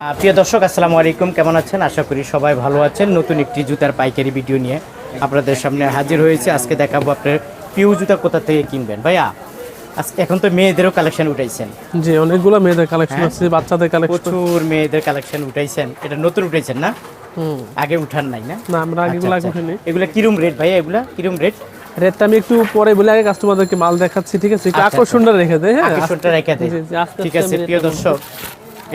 প্রিয় দর্শক আসসালামু আলাইকুম। কেমন আছেন? আশা করি সবাই ভালো আছেন। নতুন একটি জুতার পাইকারি ভিডিও নিয়ে আপনাদের সামনে হাজির হয়েছে। আজকে দেখাবো আপনার পিউ জুতা কোথা থেকে কিনবেন। ভাইয়া আজকে এখন তো মেয়েদেরও কালেকশন উঠাইছেন। জি অনেকগুলো মেয়েদের কালেকশন আছে বাচ্চাদের কালেকশন। প্রচুর মেয়েদের কালেকশন উঠাইছেন। এটা নতুন উঠাইছেন না? হুম। আগে উঠান নাই না? না আমরা আগেগুলো আগে আচ্ছা, উঠিনি এগুলা কিরম রেট ভাইয়া এগুলা? কিরম রেট? রেটটা আমি একটু পরে বলে আগে কাস্টমারদেরকে মাল দেখাচ্ছি ঠিক আছে? একটু আচ্ছা, আকর্ষণটা রেখে দেয় হ্যাঁ? আকর্ষণটা রেখে দেয় ঠিক আছে প্রিয় দর্শক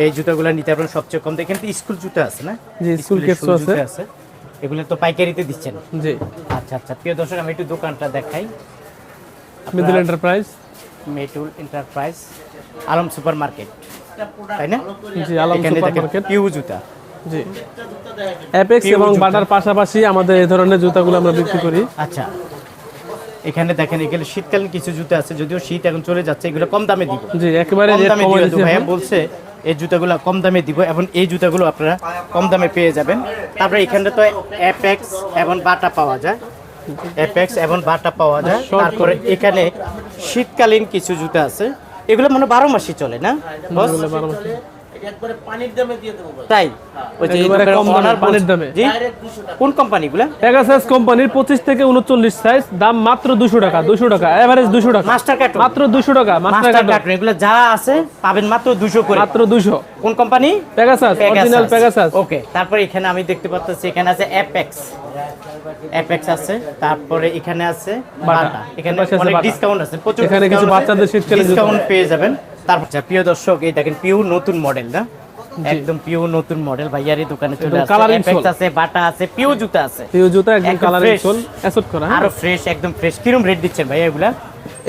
এই জুতাগুলো নিতে পারবেন সবচেয়ে কম। দেখেন তো স্কুল জুতা আছে না? জি, স্কুল স্কুলের আছে। এগুলো তো পাইকারিতে দিচ্ছেন? জি। আচ্ছা আচ্ছা। প্রিয় দর্শক আমি একটু দোকানটা দেখাই। মিডল এন্টারপ্রাইজ মেটুল এন্টারপ্রাইজ আলম সুপার মার্কেট তাই না? জি আলম সুপার মার্কেট পিউ জুতা। জি। অ্যাপেক্স এবং বাটার পাশাপাশি আমাদের এই ধরনের জুতাগুলো আমরা বিক্রি করি। আচ্ছা। এখানে দেখেন এখানে শীতকালীন কিছু জুতা আছে যদিও শীত এখন চলে যাচ্ছে এগুলো কম দামে দিব। জি একেবারে কম রেট দামে কমে দিব। দিয়েছি ভাইয়া বলছে এই জুতাগুলো কম দামে দিব এবং এই জুতাগুলো আপনারা কম দামে পেয়ে যাবেন। তারপরে এখানে তো অ্যাপেক্স এবং বাটা পাওয়া যায়। অ্যাপেক্স এবং বাটা পাওয়া যায়। তারপরে এখানে শীতকালীন কিছু জুতা আছে। এগুলো মানে বারো মাসই চলে না বস? এগুলো বারো মাসে। তাই? ওই যে এই একেবারে দোকানের কম দামে, owner পানির দামে। কোন কোম্পানিগুলো? পেগাসাস কোম্পানির পঁচিশ থেকে উনচল্লিশ সাইজ দাম মাত্র দুশো টাকা দুশো টাকা এভারেজ দুশো টাকা। মাস্টার কার্টুন মাত্র দুশো টাকা মাস্টার মাস্টার কার্টুন কার্টুন এগুলো যা আছে পাবেন মাত্র দুশো করে। মাত্র দুশো। কোন company? Pegasus original Pegasus okay তারপরে এখানে আমি দেখতে পাচ্ছি এখানে আছে অ্যাপেক্স অ্যাপেক্স আছে তারপরে এখানে আছে বাটা। এখানে অনেক ডিসকাউন্ট আছে প্রচুর এখানে কিছু বাচ্চাদের শীতকালীন জুতো। ডিসকাউন্ট পেয়ে যাবেন। তারপর আচ্ছা, প্রিয় দর্শক এই দেখেন পিউ নতুন মডেল না? একদম পিউ নতুন মডেল ভাইয়ারি দোকানে চলে আসছে। আছে বাটা আছে জুতা আছে। জুতা একদম কালারিং। সোল করা হ্যাঁ? আরও ফ্রেশ একদম ফ্রেশ কিরম রেট দিচ্ছেন ভাইয়া এগুলা?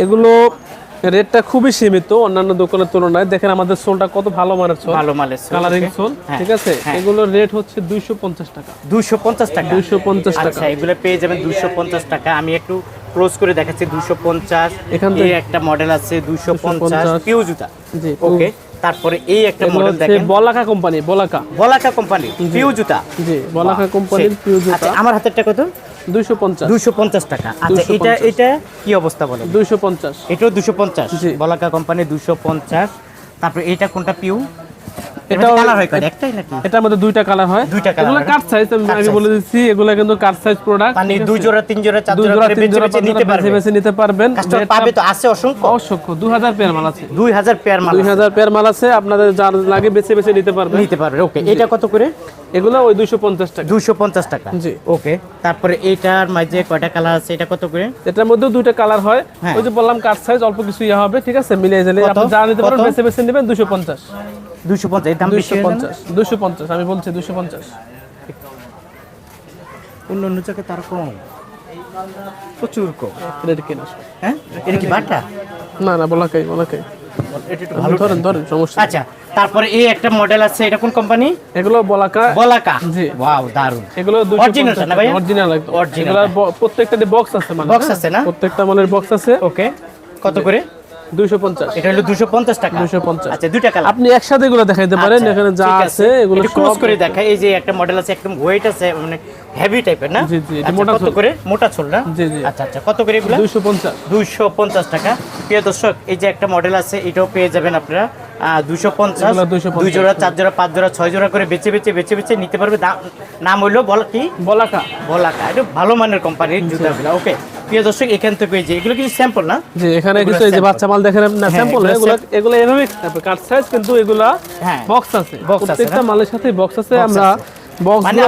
এগুলো রেটটা খুবই সীমিত অন্যান্য দোকানের তুলনায়। দেখেন আমাদের সোলটা কত ভালো মানের সোল ভালো মালের কালারিং সোল ঠিক আছে? হ্যাঁ। এগুলোর রেট হচ্ছে দুইশো পঞ্চাশ টাকা। দুশো পঞ্চাশ টাকা। দুইশো পঞ্চাশ টাকা। আচ্ছা এগুলো পেয়ে যাবেন দুশো পঞ্চাশ টাকা। আমি একটু ক্লোজ করে দেখাচ্ছি দুশো পঞ্চাশ। থেকে- একটা মডেল আছে দুশো পঞ্চাশ পিউ জুতা ওকে তারপরে এই একটা মডেল দেখেন। বলাকা কোম্পানি বলাকা। বলাকা কোম্পানি পিউ জুতা জি বলাকা কোম্পানির পিউ জুতা আচ্ছা আমার হাতেরটা কত? দুইশো পঞ্চাশ। দুশো পঞ্চাশ টাকা। আচ্ছা এটা এটা কি অবস্থা বলেন? দুইশো পঞ্চাশ। এটাও দুশো পঞ্চাশ। জি। বলাকা কোম্পানি দুশো পঞ্চাশ। তারপরে এইটা কোনটা পিউ এটা কালার হয় একটাই নাকি? এটার মধ্যে দুইটা কালার হয়। দুইটা colour এগুলো কাট সাইজ আমি Cut আগে size। বলে দিচ্ছি এগুলো কিন্তু কাট সাইজ প্রোডাক্ট মানে দুই জোড়া তিন জোড়া চার জোড়া জোড়া তিন জোড়া নিতে জোড়া বেছে বেছে নিতে পারবেন। পাবে তো আছে অসংখ্য। অসংখ্য দুই হাজার পেয়ার মাল আছে। দুই হাজার পেয়ার মাল দুই আছে। হাজার পেয়ার মাল আছে আপনাদের যার লাগে বেছে বেছে নিতে পারবেন। নিতে পারবে ওকে এটা কত করে? এগুলো ওই দুইশো পঞ্চাশ টাকা। দুইশো পঞ্চাশ টাকা। জি। ওকে তারপরে এইটার মাঝে কয়টা কালার আছে? এটা কত করে? এটার মধ্যেও দুইটা কালার হয়। হ্যাঁ। ওই যে বললাম কাট সাইজ অল্প কিছু ইয়ে হবে ঠিক আছে? মিলিয়ে গেলে আপনি যা নিতে পারেন? বেছে বেছে নেবেন দুশো পঞ্চাশ। দুইশো পঞ্চাশ এর দাম বেশি দুইশো হয়ে যায় না? পঞ্চাশ দুশো পঞ্চাশ আমি বলছি দুশো পঞ্চাশ। অন্য অন্য জায়গায় তার কম। প্রচুর কম। রেট কিনা। হ্যাঁ? এটা কি বাটা? না না বলাকাই বলাকাই ভালো ধরেন ধরেন সমস্যা আচ্ছা তারপরে এই একটা মডেল আছে এটা কোন কোম্পানি এগুলো বলাকা। বলাকা। জি। ওয়াও দারুণ এগুলো অরিজিনাল না ভাই অরিজিনাল অরিজিনাল প্রত্যেকটাতে প্রত্যেকটা বক্স আছে মানে বক্স আছে না? প্রত্যেকটা মানের বক্স আছে। ওকে কত করে? দুইশো পঞ্চাশ। এটা হলো দুশো পঞ্চাশ টাকা। 250 আচ্ছা দুইটা কালার। আপনি একসাথে এগুলো দেখাইতে পারেন এখানে যা আছে এগুলো ক্লোজ করে দেখাই। এই যে একটা মডেল আছে একদম আছে মানে হেভি টাইপের না? জি, জি, আচ্ছা, মোটা কত করে? মোটা ছোল না? জি, জি। আচ্ছা আচ্ছা কত করে এগুলো? টাকা। প্রিয় দর্শক এই যে একটা মডেল আছে এটাও পেয়ে যাবেন আপনারা। দুশো পঞ্চাশ। এগুলো 250 দুই জোড়া চার জোড়া পাঁচ জোড়া ছয় জোড়া করে বেছে বেছে বেছে বেছে নিতে পারবে। নাম হইল বল কি? বলাকা। বলাকা। এটা ভালো মানের কোম্পানির জুতাগুলো ওকে প্রিয় দর্শক এখান থেকে যে এগুলো কিছু স্যাম্পল না? যে এখানে কিছু এই যে বাচ্চা মাল দেখেন না হ্যাঁ, স্যাম্পল এগুলো এগুলো এভাবে কাট সাইজ কিন্তু এগুলা হ্যাঁ। বক্স আছে। Box আছে প্রত্যেকটা মালের সাথে বক্স আছে। আমরা মানে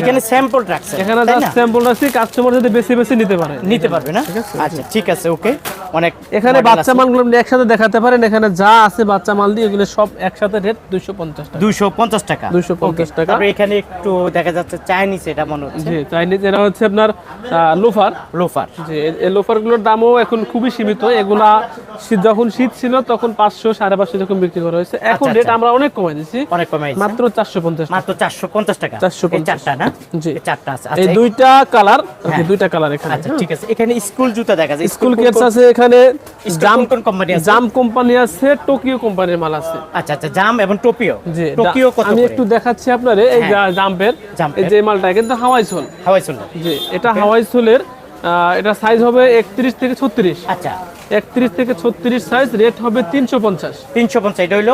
এখানে স্যাম্পল রাখছেন এখানে জাস্ট স্যাম্পল আছে কাস্টমার যদি বেশি বেশি নিতে পারে। নিতে পারবে না? আচ্ছা ঠিক আছে ওকে অনেক এখানে বাচ্চা আছে। মালগুলো আপনি একসাথে দেখাতে পারেন এখানে যা আছে বাচ্চা মাল দিয়ে এগুলো সব একসাথে রেট দুইশো পঞ্চাশ টাকা। দুইশো পঞ্চাশ টাকা। 250 টাকা। তারপরে এখানে একটু দেখা যাচ্ছে চাইনিজ এটা মনে হচ্ছে। জি চাইনিজ হচ্ছে আপনার লোফার লোফার যে এই লোফারগুলোর দামও এখন খুবই সীমিত। এগুলা যখন শীত ছিল তখন পাঁচশো সাড়ে পাঁচশো যখন বিক্রি করা হয়েছে। এখন আচ্ছা, রেট আচ্ছা। আমরা অনেক কমাই দিচ্ছি অনেক কমে মাত্র চারশো পঞ্চাশ মাত্র চারশো পঞ্চাশ টাকা 450 চারটা না? জি। চারটা আছে। এই আচ্ছা দুইটা কালার হ্যাঁ। দুইটা কালার এখানে। আচ্ছা ঠিক আছে। এখানে স্কুল জুতা দেখা যায়। স্কুল কেটস আছে এখানে জাম জাম কোন কোম্পানি আছে? জাম কোম্পানি আছে টোকিও কোম্পানির মাল আছে। আচ্ছা আচ্ছা জাম এবং টোপিও যে টোকিও কত আমি একটু দেখাচ্ছি আপনারে এই হ্যাঁ। জাম্পের। জাম্পের। এই যে মালটা কিন্তু হাওয়াই সোল। হাওয়াই ছিল যে এটা হাওয়াই সোলের এটা সাইজ হবে একত্রিশ থেকে ছত্রিশ। আচ্ছা। একত্রিশ থেকে ছত্রিশ সাইজ রেট হবে তিনশো পঞ্চাশ। তিনশো পঞ্চাশ এটা হইল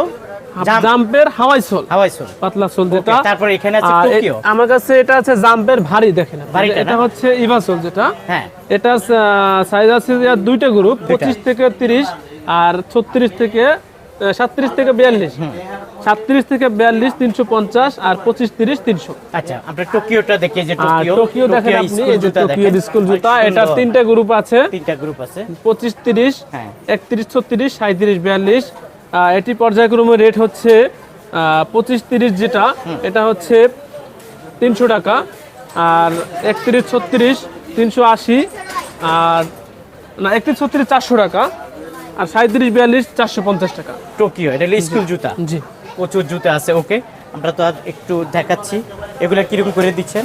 জাম্পের হাওয়াই সোল। হাওয়াই সোল। পাতলা সোল যেটা। তারপরে এখানে আছে টোকিও। আমার কাছে এটা আছে জাম্পের ভারী দেখেন এটা হচ্ছে ইভা সোল যেটা। হ্যাঁ। এটা সাইজ আছে দুইটা গ্রুপ পঁচিশ থেকে তিরিশ আর ছত্রিশ থেকে সাতত্রিশ থেকে বিয়াল্লিশ। সাতত্রিশ থেকে বিয়াল্লিশ তিনশো পঞ্চাশ আর পঁচিশ তিরিশ তিনশো। আচ্ছা আমরা টোকিওটা দেখি যে টোকিও টোকিও দেখেন আপনি এই যে টোকিও স্কুল জুতা এটা সুন্দর। তিনটা গ্রুপ আছে। তিনটা গ্রুপ আছে। পঁচিশ তিরিশ হ্যাঁ। একত্রিশ ছত্রিশ সাঁত্রিশ বিয়াল্লিশ আহ, এটি পর্যায়ক্রমে রেট হচ্ছে পঁচিশ তিরিশ যেটা এটা হচ্ছে তিনশো টাকা আর একত্রিশ ছত্রিশ তিনশো আশি আর না একত্রিশ ছত্রিশ চারশো টাকা আর সাঁত্রিশ বিয়াল্লিশ চারশো পঞ্চাশ টাকা। টোকিও এটা হলো স্কুল জুতা? জি। প্রচুর জুতা আছে ওকে। আমরা তো আর একটু দেখাচ্ছি। এগুলো কীরকম করে দিচ্ছেন?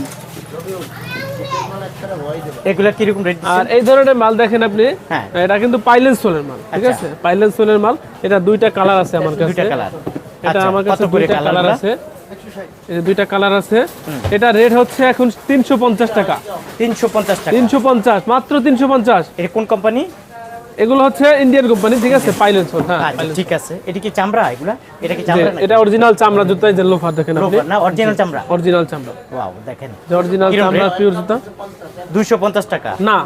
এগুলা কীরকম রেট আর এই ধরনের মাল দেখেন আপনি হ্যাঁ। এটা কিন্তু পাইলেন সোলের মাল ঠিক আচ্ছা। আছে? পাইলেন সোলের মাল এটা দুইটা কালার আছে আমার কাছে। দুইটা কালার। এটা আমার কাছে দুইটা কালার আছে। দুইটা কালার আছে। এটা রেট হচ্ছে এখন তিনশো পঞ্চাশ টাকা। তিনশো পঞ্চাশ টাকা। তিনশো পঞ্চাশ মাত্র তিনশো পঞ্চাশ। এটা কোন কোম্পানি এগুলো হচ্ছে ইন্ডিয়ান কোম্পানি ঠিক আছে? পাইলেন সোল হ্যাঁ আচ্ছা ঠিক আছে। এটা কি চামড়া এগুলা? এটা কি চামড়া এটা অরিজিনাল চামড়া জুতা এই যে লোফার দেখেন আপনি। না অরিজিনাল চামড়া? অরিজিনাল চামড়া। ওয়াও দেখেন। যে অরিজিনাল চামড়া পিওর জুতা? দুইশো পঞ্চাশ টাকা। না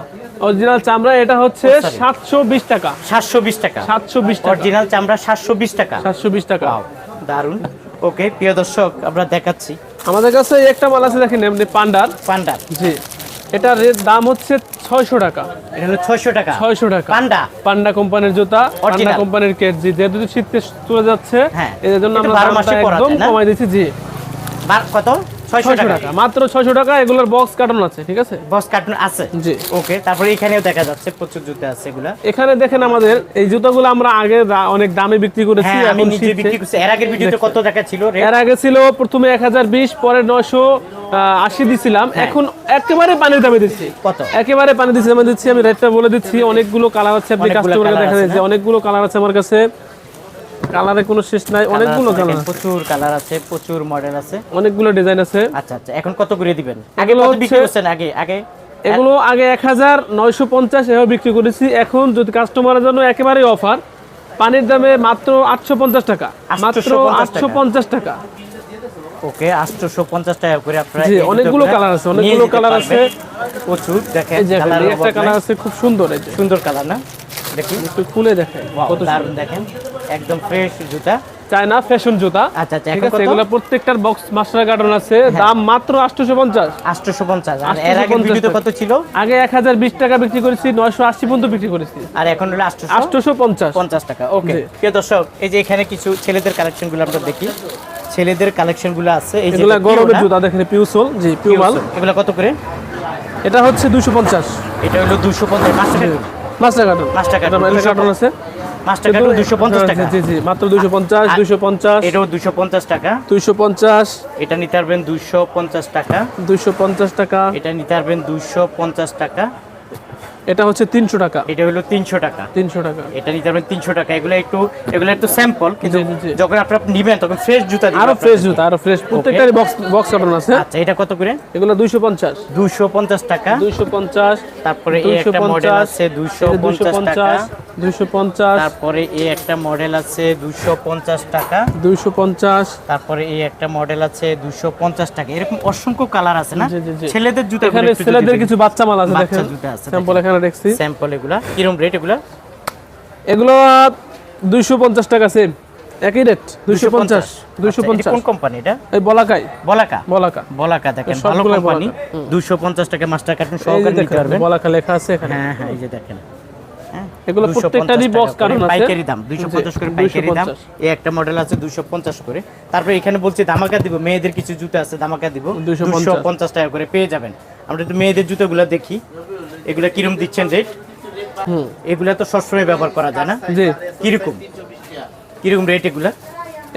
অরিজিনাল চামড়া এটা হচ্ছে Oh, sorry. সাতশো বিশ টাকা। সাতশো বিশ টাকা। সাতশো বিশ টাকা। অরিজিনাল চামড়া সাতশো বিশ টাকা। সাতশো বিশ টাকা। ওয়াও দারুণ ওকে প্রিয় দর্শক আমরা দেখাচ্ছি। আমাদের কাছে এই একটা মাল আছে দেখেন এমনি পান্ডার। পান্ডার। জি। এটার দাম হচ্ছে ছয়শো টাকা। এটা হলো ছয়শো টাকা। ছয়শো টাকা। পান্ডা। পান্ডা কোম্পানির জুতা পান্ডা কোম্পানির কেজি যেহেতু শীতে চলে যাচ্ছে এদের এর জন্য আমরা একদম? কমাই দিচ্ছি জি। কত? ছয়শো ছয়শো টাকা। টাকা মাত্র ছয়শো টাকা এগুলোর বক্স কার্টন আছে ঠিক আছে? বস কার্টুন আছে? জি। ওকে তারপরে এখানেও দেখা যাচ্ছে প্রচুর জুতা আছে এগুলা। এখানে দেখেন আমাদের এই জুতাগুলো আমরা আগে অনেক দামে বিক্রি করেছি হ্যাঁ আমি নিজে বিক্রি করছি। এর আগের ভিডিওতে কত টাকা ছিল এর আগে ছিল প্রথমে এক হাজার বিশ পরে নয়শো আশি দিছিলাম। এখন একেবারে পানির দামে দিচ্ছি। কত? একেবারে পানি দিচ্ছি আমি দিচ্ছি আমি রেটটা বলে দিচ্ছি। অনেকগুলো কালার আছে আপনি কাস্টমারকে দেখা আছে যায় যে অনেকগুলো কালার আছে আমার কাছে। কালারে কোনো শেষ নাই অনেকগুলো কালার প্রচুর কালার আছে প্রচুর মডেল আছে। অনেকগুলো ডিজাইন আছে। আচ্ছা আচ্ছা এখন কত করে দিবেন? আগে কত বিক্রি করছেন আগে? আগে এগুলো আগে এক হাজার নয়শো পঞ্চাশ এভাবে বিক্রি করেছি। এখন যদি কাস্টমারের জন্য একেবারে অফার পানির দামে মাত্র আটশো পঞ্চাশ টাকা। মাত্র 850 আটশো পঞ্চাশ টাকা। ওকে 850 টাকা করে আপনারা জি, অনেকগুলো colour আছে, অনেকগুলো কালার আছে। প্রচুর দেখেন এই যে colour একটা কালার আছে খুব সুন্দর সুন্দর কালার না? দেখি একটু খুলে দেখেন কত দারুণ দেখেন। একদম ফ্রেশ জুতা। চায়না ফ্যাশন জুতা। আচ্ছা আচ্ছা ঠিক আছে এগুলো প্রত্যেকটার বক্স মাস্টার গার্ডন আছে। দাম মাত্র আটশোশো পঞ্চাশ। 850 আর এর আগে ভিডিওতে কত ছিল? আগে এক হাজার বিশ টাকা বিক্রি করেছি নয়শো আশি পর্যন্ত বিক্রি করেছি। আর এখন হলো 850 আটশোশো পঞ্চাশ। পঞ্চাশ টাকা ওকে। প্রিয় দর্শক এই যে এখানে কিছু ছেলেদের কালেকশনগুলো আমরা দেখি। ছেলেদের কালেকশনগুলো আছে এই গরমের জুতা দেখেন পিউসোল জি পিউমাল। এগুলো কত করে? এটা হচ্ছে দুশো পঞ্চাশ। এটা হলো 250 master carton. Master carton master carton, এটা 200 কার্টন আছে মাস্টার কার্টুন 250 টাকা। জি জি মাত্র দুশো পঞ্চাশ দুশো পঞ্চাশ। এটাও 250 টাকা। দুইশো পঞ্চাশ। এটা নিতে পারবেন 250 টাকা। দুইশো পঞ্চাশ টাকা। এটা নিতে পারবেন 250 টাকা। এটা হচ্ছে তিনশো টাকা। এটা হলো 300 টাকা। তিনশো টাকা। এটা নিতে পারবেন 300 টাকা। এগুলো একটু এগুলো একটু স্যাম্পল কিন্তু। যখন আপনারা নিবেন তখন ফ্রেশ জুতা আরও ফ্রেশ জুতা আরও ফ্রেশ প্রত্যেকটারই বক্স বক্স কার্টন আছে। আচ্ছা এটা কত করে? এগুলো দুইশো পঞ্চাশ। 250 টাকা। দুইশো পঞ্চাশ। তারপরে এই দুইশো একটা মডেল পঞ্চাশ। আছে দুইশো 250 টাকা। পঞ্চাশ দুইশো পঞ্চাশ। তারপরে এই একটা মডেল আছে 250 টাকা। দুইশো পঞ্চাশ। তারপরে এই একটা মডেল আছে 250 টাকা। এরকম অসংখ্য কালার আছে না। ছেলেদের জুতা এখানে ছেলেদের কিছু বাচ্চা মাল আছে দেখেন। জুতা আছে, স্যাম্পল এখানে দেখছি। স্যাম্পল এগুলা কিরম রেট এগুলা? এগুলো দুইশো পঞ্চাশ টাকা সেম একই রেট দুইশো পঞ্চাশ দুইশো আচ্ছা, পঞ্চাশ কোন কোম্পানি এটা? এই বলাকাই। বলাকা? বলাকা। বলাকা দেখেন ভালো কোম্পানি বলাকা। 250 টাকা মাস্টার কার্টুন সহকারে নিতে পারবেন। বলাকা লেখা আছে এখানে। হ্যাঁ হ্যাঁ এই যে দেখেন। হ্যাঁ, এগুলো প্রত্যেকটারই টাকা box করে, কার্টুন আছে। পাইকারি দাম 250 করে পাইকারি দাম। এই একটা মডেল আছে 250 করে। তারপরে এখানে বলছি ধামাকা দিব। মেয়েদের কিছু জুতা আছে ধামাকা দিব। 250 250 টাকা করে পেয়ে যাবেন। আমরা তো মেয়েদের জুতোগুলো দেখি। এগুলা কিরম দিচ্ছেন রেট হুম। এগুলা তো সবসময় ব্যবহার করা যায় না? জি। কীরকম? কীরকম রেট এগুলা?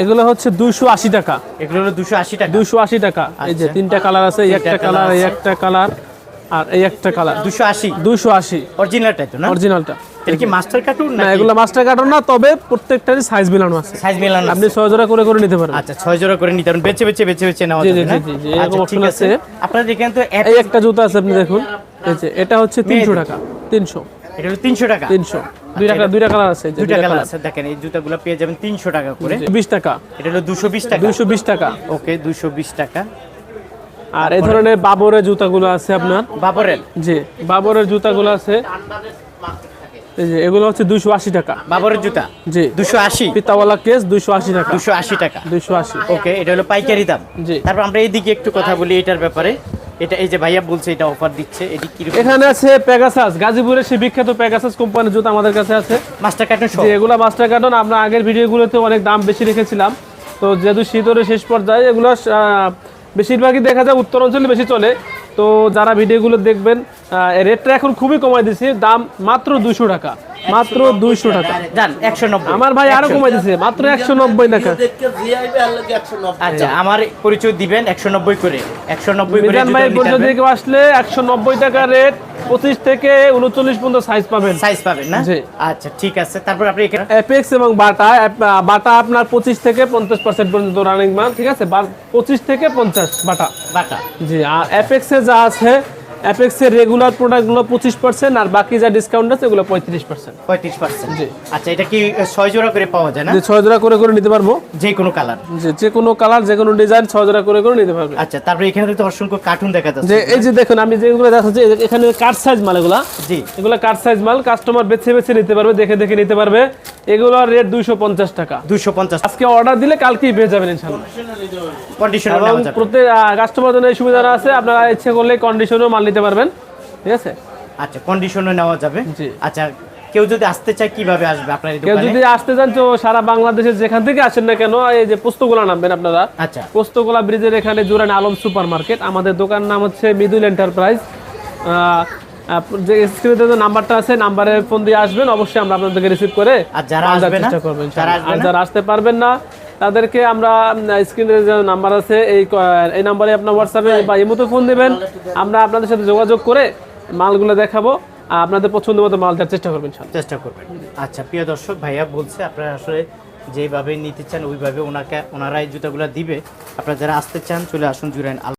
এগুলো হচ্ছে দুইশো আশি টাকা। এগুলো হলো 280 টাকা? দুশো আশি টাকা। এই যে আচ্ছা। তিনটা কালার আছে এই একটা কালার এই একটা কালার আর এই একটা কালার। দুশো আশি? দুশো আশি। অরিজিনালটাই তো না? অরিজিনালটা এটা কি মাস্টার কার্টুন না এগুলো মাস্টার কার্টন না তবে প্রত্যেকটারই সাইজ মিলানো আছে। সাইজ মেলানো আপনি? ছয় জোড়া করে করে নিতে পারেন আচ্ছা ছয় জোড়া করে নিতে পারেন বেছে বেছে বেছে বেছে নেওয়া জি, যাবে জি, জি, জি, এরকম আচ্ছা option আছে। আপনারা দেখেন তো এই একটা জুতা আছে আপনি দেখুন। এই যে এটা হচ্ছে তিনশো টাকা তিনশো। এটা হলো তিনশো টাকা? তিনশো। দুই টাকা দুইটা কালার আছে দুইটা কালার আছে দেখেন এই জুতাগুলো পেয়ে যাবেন তিনশো টাকা করে। জি, বিশ টাকা। এটা হলো দুশো বিশ টাকা। দুইশো বিশ টাকা। ওকে দুশো বিশ টাকা। আর এই ধরনের বাবরের জুতাগুলো আছে আপনার। বাবরের জি বাবরের জুতাগুলো আছে। এগুলো হচ্ছে দুইশো আশি টাকা। বাবরের জুতা? জি। দুশো আশি? পিতাওয়ালা কেস দুইশো আশি টাকা। দুশো আশি টাকা। দুইশো আশি। ওকে এটা হলো পাইকারি দাম। জি। তারপর আমরা এইদিকে একটু কথা বলি এটার ব্যাপারে। এটা এই যে ভাইয়া বলছে এটা অফার দিচ্ছে। এটি কি এখানে আছে প্যাগাসাস গাজীপুরের সেই বিখ্যাত প্যাগাসাস কোম্পানির জুতা আমাদের কাছে আছে। মাস্টার কার্টুন যে এগুলো মাস্টার কার্টন আমরা আগের ভিডিওগুলোতে অনেক দাম বেশি রেখেছিলাম। তো যেহেতু শীতের শেষ পর্যায়ে এগুলো বেশিরভাগই দেখা যায় উত্তর অঞ্চলে বেশি চলে। তো যারা ভিডিওগুলো দেখবেন রেটটা এখন খুবই কমাই দিছি দাম মাত্র দুশো টাকা। মাত্র দুইশো টাকা। আমার ভাই আরও কমাই দিছে মাত্র একশো নব্বই টাকা। আচ্ছা আমার পরিচয় দিবেন একশো নব্বই করে। পরিচয় আসলে টাকা রেট পঁচিশ থেকে উনচল্লিশ পর্যন্ত সাইজ পাবেন। সাইজ পাবেন না? আচ্ছা ঠিক আছে। তারপর আপনি এখানে অ্যাপেক্স এবং বাটা বাটা আপনার পঁচিশ থেকে পঞ্চাশ পার্সেন্ট পর্যন্ত রানিং মান ঠিক আছে? পঁচিশ থেকে পঞ্চাশ বাটা বাটা জি আর অ্যাপেক্সে যা আছে অ্যাপেক্সের রেগুলার প্রোডাক্টগুলো পঁচিশ পার্সেন্ট আর বাকি যা ডিসকাউন্ট আছে এগুলো পঁয়ত্রিশ পার্সেন্ট পঁয়ত্রিশ পার্সেন্ট জি। আচ্ছা এটা কি ছয় জোড়া করে পাওয়া যায় না? ছয় জোড়া করে করে নিতে পারব। যে কোনো কালার যে যে কোনো কালার যে কোনো ডিজাইন ছয় জোড়া করে করে নিতে পারবে। আচ্ছা তারপরে এখানে তো অসংখ্য কার্টুন দেখা যাচ্ছে। যে এই যে দেখুন আমি যেগুলো দেখাচ্ছি এখানে কাট সাইজ মাল এগুলা জি। এগুলো কাট সাইজ মাল কাস্টমার বেছে বেছে নিতে পারবে দেখে দেখে নিতে পারবে। এগুলোর রেট দুইশো পঞ্চাশ টাকা। দুইশো পঞ্চাশ। আজকে অর্ডার দিলে কালকেই পেয়ে যাবেন ইনশাল্লাহ কন্ডিশন প্রত্যেক কাস্টমার জন্য এই সুবিধাটা আছে আপনারা ইচ্ছে করলে কন্ডিশনও মাল নিতে পারবেন। ঠিক আছে? আচ্ছা কন্ডিশনও নেওয়া যাবে। জি। আচ্ছা কেউ যদি আসতে চায় কীভাবে আসবে আপনার কেউ যদি আসতে চান তো সারা বাংলাদেশের যেখান থেকে আসেন না কেন এই যে পোস্তগোলা নামবেন আপনারা। আচ্ছা। পোস্তগোলা ব্রিজের এখানে জুরান আলম সুপার মার্কেট আমাদের দোকান নাম হচ্ছে মিদুল এন্টারপ্রাইজ। যে স্ক্রিনে যে নাম্বারটা আছে নাম্বারে ফোন দিয়ে আসবেন। অবশ্যই আমরা আপনাদেরকে রিসিভ করে আর যারা মাল দেওয়ার আসবে না? চেষ্টা করব যারা ইনশাআল্লাহ। আসবে আর না? যারা আসতে পারবেন না তাদেরকে আমরা স্ক্রিনে যে নাম্বার আছে, এই এই নাম্বারে আপনার হোয়াটসঅ্যাপে বা ইমোতে ফোন দেবেন। আমরা আপনাদের সাথে যোগাযোগ করে মালগুলো দেখাবো। আপনাদের পছন্দ মতো মাল দেওয়ার চেষ্টা করবেন। চেষ্টা করবেন। আচ্ছা প্রিয় দর্শক, ভাইয়া বলছে, আপনারা আসলে যেভাবে নিতে চান, ওইভাবে ওনাকে, ওনারাই জুতাগুলো দিবে। আপনারা যারা আসতে চান, চলে আসুন জুরাইন